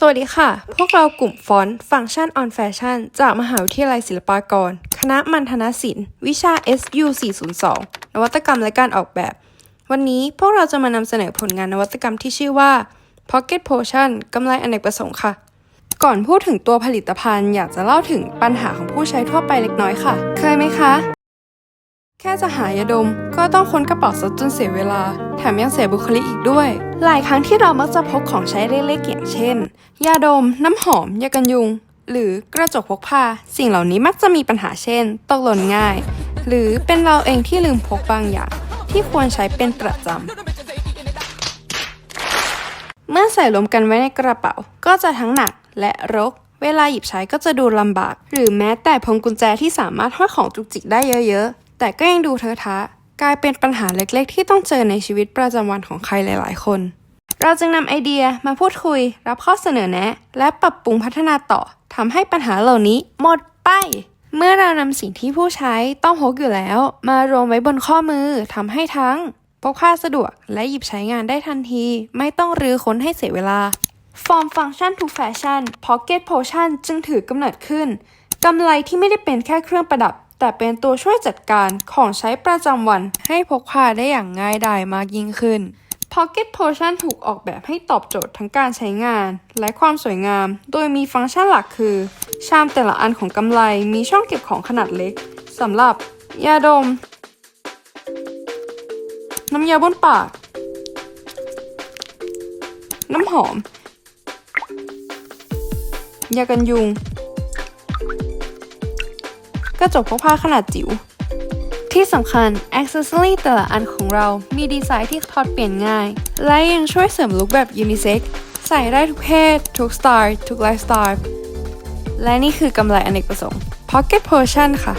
สวัสดีค่ะ พวกเรากลุ่มฟอนต์ฟังก์ชันออนแฟชั่นจากมหาวิทยาลัยศิลปากร คณะมัณฑนศิลป์ วิชา SU 402นวัตกรรมและการออกแบบ วันนี้พวกเราจะมานำเสนอผลงานนวัตกรรมที่ชื่อว่า Pocket Potion กำไรอเนกประสงค์ค่ะ ก่อนพูดถึงตัวผลิตภัณฑ์อยากจะเล่าถึงปัญหาของผู้ใช้ทั่วไปเล็กน้อยค่ะ เคยไหมคะ แค่จะหายาดมก็ต้องค้นกระเป๋าซะจนเสียเวลา แถมยังเสียบุคลิกอีกด้วย หลายครั้งที่เรามักจะพกของใช้เล็กๆอย่างเช่น ยาดม น้ำหอม ยากันยุง หรือกระจกพกพา สิ่งเหล่านี้มักจะมีปัญหาเช่น ตกหล่นง่าย หรือเป็นเราเองที่ลืมพกบางอย่าง ที่ควรใช้เป็นประจำ เมื่อใส่รวมกันไว้ในกระเป๋า ก็จะทั้งหนักและรก เวลาหยิบใช้ก็จะดูลำบาก หรือแม้แต่พวงกุญแจที่สามารถห้อยของจุกจิกได้เยอะๆ แต่ก็ยังดูเทอะทะ กลายเป็นปัญหาเล็กๆ ที่ต้องเจอในชีวิตประจำวันของใครหลาย ๆ คน เราจึงนำไอเดียมาพูดคุย รับข้อเสนอแนะ และปรับปรุงพัฒนาต่อทำให้ปัญหาเหล่านี้หมดไป เมื่อเรานำสิ่งที่ผู้ใช้ต้องพกอยู่แล้ว มารวมไว้บนข้อมือทำให้ทั้งพกพาสะดวกและหยิบใช้งานได้ทันที ไม่ต้องรื้อค้นให้เสียเวลา From Function to Fashion Pocket Potion จึงถือกำเนิดขึ้นกำไรที่ไม่ได้เป็นแค่เครื่องประดับ แต่เป็นตัวช่วยจัดการของใช้ประจำวันให้พกพาได้อย่างง่ายดายมากยิ่งขึ้น Pocket Potion ถูกออกแบบให้ตอบโจทย์ทั้งการใช้งาน และความสวยงาม โดยมีฟังก์ชันหลักคือ ชามแต่ละอันของกำไรมีช่องเก็บของขนาดเล็กสำหรับ ยาดม น้ำยาบนปาก น้ำหอม ยากันยุง กระจกพกพาขนาดจิ๋ว ที่สำคัญอ c เซ s s o r y แต่ละอันของเรามีดีไซน์ที่ถอดเปลี่ยนง่าย และยังช่วยเสริมลุคแบบยูนิเซ็กใส่ได้ทุกเพศ ทุกสไตล์ทุกไลฟ์สไตล์และนี่คือกำไรอเนกประสงค์ Pocket Potion ค่ะ